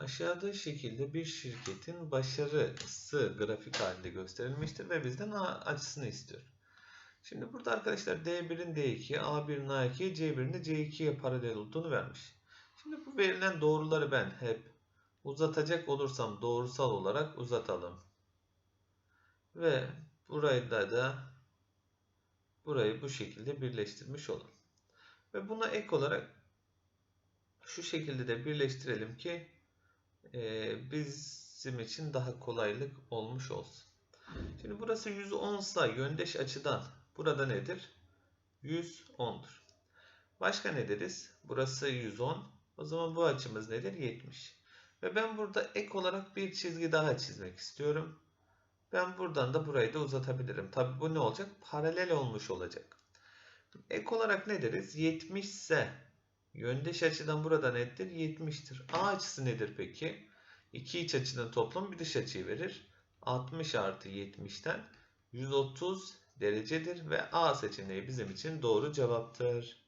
Aşağıda şekilde bir şirketin başarısı grafik halinde gösterilmiştir ve bizden A açısını istiyor. Şimdi burada arkadaşlar D1'in D2'ye, A1'in A2'ye, C1'in de C2'ye paralel olduğunu vermiş. Şimdi bu verilen doğruları ben hep uzatacak olursam doğrusal olarak uzatalım. Ve burayı da, da burayı bu şekilde birleştirmiş olalım. Ve buna ek olarak şu şekilde de birleştirelim ki e, bizim için daha kolaylık olmuş olsun. Şimdi burası 110 sa yöndeş açıdan burada nedir? 110'dur. Başka ne deriz? Burası 110. O zaman bu açımız nedir? 70. Ve ben burada ek olarak bir çizgi daha çizmek istiyorum. Ben buradan da burayı da uzatabilirim. Tabi bu ne olacak? Paralel olmuş olacak. Ek olarak ne deriz? 70 ise yöndeş açıdan burada nettir? 70'tir. A açısı nedir peki? İki iç açının toplamı bir dış açıyı verir. 60 artı 70'ten 130 derecedir ve A seçeneği bizim için doğru cevaptır.